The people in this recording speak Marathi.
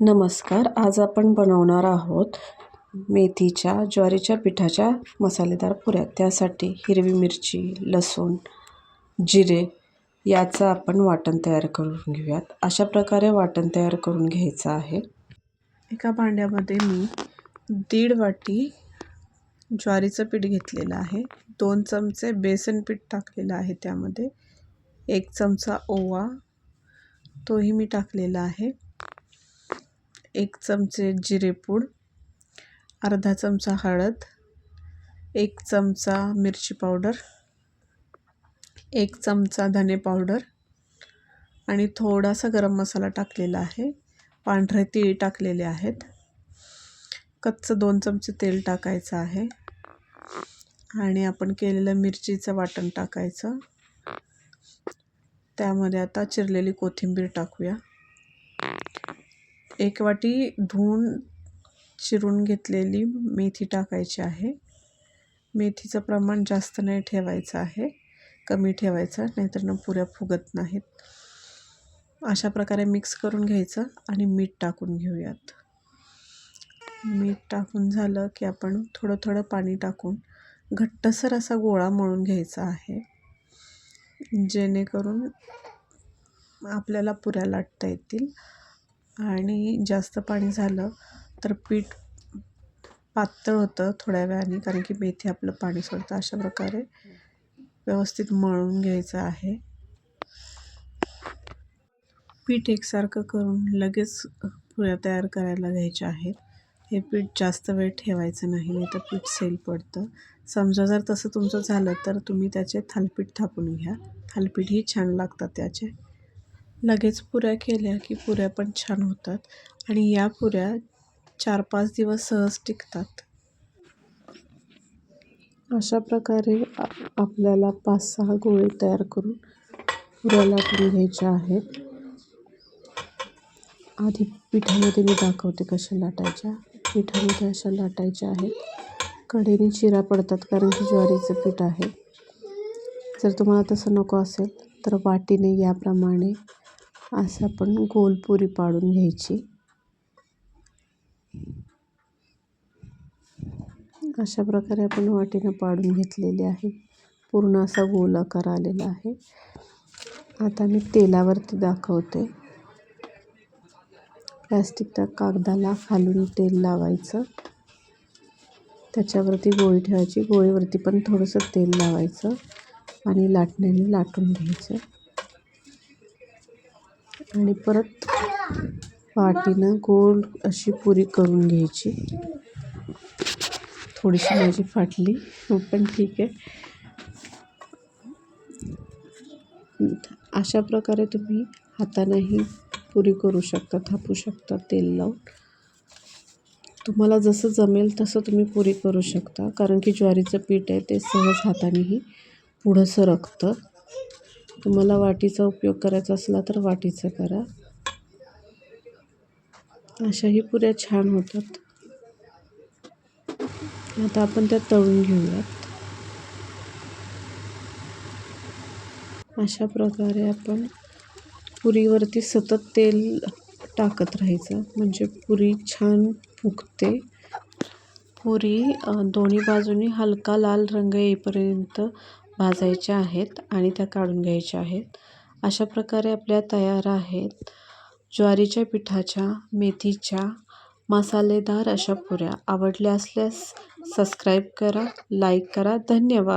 नमस्कार आज आपण बनवणार आहोत मेथीच्या ज्वारीच्या पिठाच्या मसालेदार पुऱ्या. त्यासाठी हिरवी मिरची लसूण जिरे याचं आपण वाटण तयार करून घेऊयात. अशा प्रकारे वाटण तयार करून घ्यायचं आहे. एका भांड्यामध्ये मी दीड वाटी ज्वारीचं पीठ घेतलेलं आहे. दोन चमचे बेसन पीठ टाकलेलं आहे त्यामध्ये. एक चमचा ओवा तोही मी टाकलेला आहे. एक चमचे जिरेपूड अर्धा चमचा हळद एक चमचा मिरची पावडर एक चमचा धने पावडर आणि थोडासा गरम मसाला टाकलेला आहे. पांढरे तीळ टाकलेले आहेत. कच्चं दोन चमचे तेल टाकायचं आहे. आणि आपण केलेलं मिरचीचं वाटण टाकायचं. त्यामध्ये आता चिरलेली कोथिंबीर टाकूया. एक वाटी धुवून चिरून घेतलेली मेथी टाकायची आहे. मेथीचं प्रमाण जास्त नाही ठेवायचं आहे. कमी ठेवायचं नाहीतर न पुऱ्या फुगत नाहीत. अशा प्रकारे मिक्स करून घ्यायचं आणि मीठ टाकून घेऊयात. मीठ टाकून झालं की आपण थोडं थोडं पाणी टाकून घट्टसर असा गोळा मळून घ्यायचा आहे. जेणेकरून आपल्याला पुऱ्या लाटता येतील. आणि जास्त पाणी झालं तर पीठ पातळ होतं थोड्या वेळाने कारण की मेथी आपलं पाणी सोडतं अशा प्रकारे. व्यवस्थित मळून घ्यायचं आहे. पीठ एकसारखं करून लगेच पुऱ्या तयार करायला घ्यायच्या आहेत. हे पीठ जास्त वेळ ठेवायचं नाही नाही तर पीठ सेल पडतं. समजा जर तसं तुमचं झालं तर तुम्ही त्याचे थालपीठ थापून घ्या. थालपीठही छान लागतात त्याचे. लगेच पुऱ्या केल्या की पुऱ्या पण छान होतात आणि या पुऱ्या चार पाच दिवस सहज टिकतात. अशा प्रकारे आपल्याला पाच सहा गोळे तयार करून पुऱ्या लाटून घ्यायच्या आहेत. आधी पिठामध्ये मी दाखवते कशा लाटायच्या. पिठामध्ये अशा लाटायच्या आहेत. कडेने चिरा पडतात कारण की ज्वारीचं पीठ आहे. जर तुम्हाला तसं नको असेल तर वाटीने याप्रमाणे असं आपण गोलपुरी पाडून घ्यायची. अशा प्रकारे आपण वाटीनं पाडून घेतलेली आहे. पूर्ण असा गोल आकार आलेला आहे. आता मी तेलावरती दाखवते. प्लॅस्टिकच्या कागदाला खालून तेल लावायचं. त्याच्यावरती गोळी ठेवायची. गोळीवरती पण थोडंसं तेल लावायचं आणि लाटण्याने लाटून घ्यायचं. आणि परत वाटीनं गोल अशी पुरी करून घ्यायची. थोडीशी माझी फाटली हो पण ठीक आहे. अशा प्रकारे तुम्ही हातानेही पुरी करू शकता थापू शकता तेल लावून. तुम्हाला जसं जमेल तसं तुम्ही पुरी करू शकता कारण की ज्वारीचं पीठ आहे ते सहज हातानेही पुढं सरकतं. तुम्हाला वाटीचा उपयोग करायचा असला तर वाटीचं करा. अशाही पुऱ्या छान होतात. आता आपण त्या तळून घेऊयात. अशा प्रकारे आपण पुरीवरती सतत तेल टाकत राहायचं. म्हणजे पुरी छान फुगते. पुरी दोन्ही बाजूनी हलका लाल रंग येईपर्यंत भाजायच्या आहेत आणि त्या काढून घ्यायच्या आहेत. अशा प्रकारे आपल्या तयार आहेत. ज्वारीच्या पिठाच्या मेथीच्या मसालेदार अशा पुऱ्या. आवडल्या असल्यास सबस्क्राईब करा लाईक करा. धन्यवाद.